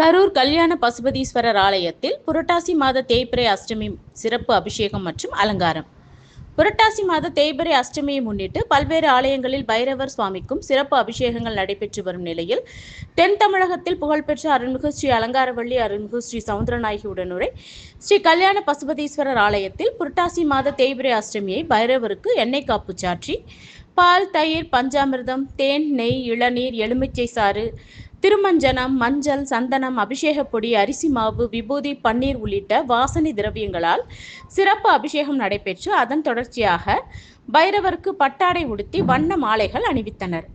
கரூர் கல்யாண பசுபதீஸ்வரர் ஆலயத்தில் புரட்டாசி மாத தேய்பிரை அஷ்டமி சிறப்பு அபிஷேகம் மற்றும் அலங்காரம். புரட்டாசி மாத தேய்பிறை அஷ்டமியை முன்னிட்டு பல்வேறு ஆலயங்களில் பைரவர் சுவாமிக்கும் சிறப்பு அபிஷேகங்கள் நடைபெற்று வரும் நிலையில் தென் தமிழகத்தில் புகழ்பெற்ற அருள்மிகு ஸ்ரீ அலங்காரவள்ளி அருள்மிகு ஸ்ரீ சவுந்தரநாயகி உடனுரை ஸ்ரீ கல்யாண பசுபதீஸ்வரர் ஆலயத்தில் புரட்டாசி மாத தேய்பிரை அஷ்டமியை பைரவருக்கு எண்ணெய் காப்பு சாற்றி பால் தயிர் பஞ்சாமிர்தம் தேன் நெய் இளநீர் எலுமிச்சை சாறு திருமஞ்சனம் மஞ்சள் சந்தனம் அபிஷேகப்பொடி அரிசி மாவு விபூதி பன்னீர் உள்ளிட்ட வாசனை திரவியங்களால் சிறப்பு அபிஷேகம் நடைபெற்று அதன் தொடர்ச்சியாக பைரவருக்கு பட்டாடை உடுத்தி வண்ண மாலைகள் அணிவித்தனர்.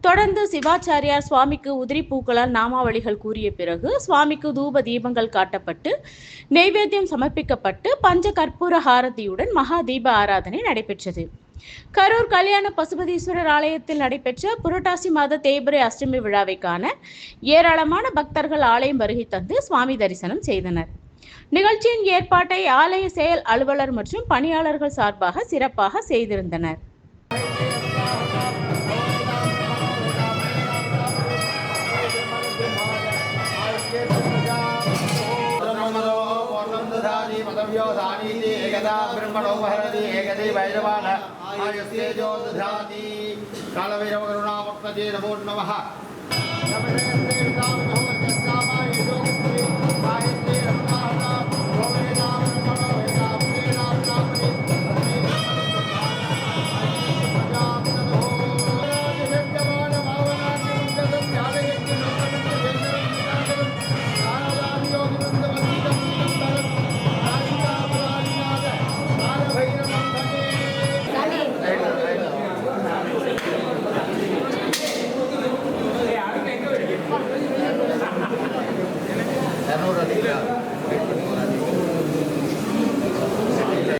தொடர்ந்து சிவாச்சாரியார் சுவாமிக்கு உதிரி பூக்களால் நாமாவளிகள் கூறிய பிறகு சுவாமிக்கு தூப தீபங்கள் காட்டப்பட்டு நெய்வேத்தியம் சமர்ப்பிக்கப்பட்டு பஞ்ச கற்பூர ஹாரதியுடன் மகா தீப ஆராதனை நடைபெற்றது. கரூர் கல்யாண பசுபதீஸ்வரர் ஆலயத்தில் நடைபெற்ற புரட்டாசி மாத தேய்பிரை அஷ்டமி விழாவை காண ஏராளமான பக்தர்கள் ஆலயம் வருகை தந்து சுவாமி தரிசனம் செய்தனர். நிகழ்ச்சியின் ஏற்பாட்டை ஆலய செயல் அலுவலர் மற்றும் பணியாளர்கள் சார்பாக சிறப்பாக செய்திருந்தனர். दधाति पदव्यो धानीति एकदा ब्रह्मणो वहरति एकदे वैरवान आयस्तेजो दधाति कालभैरवकरुणामुक्तये नमो नमः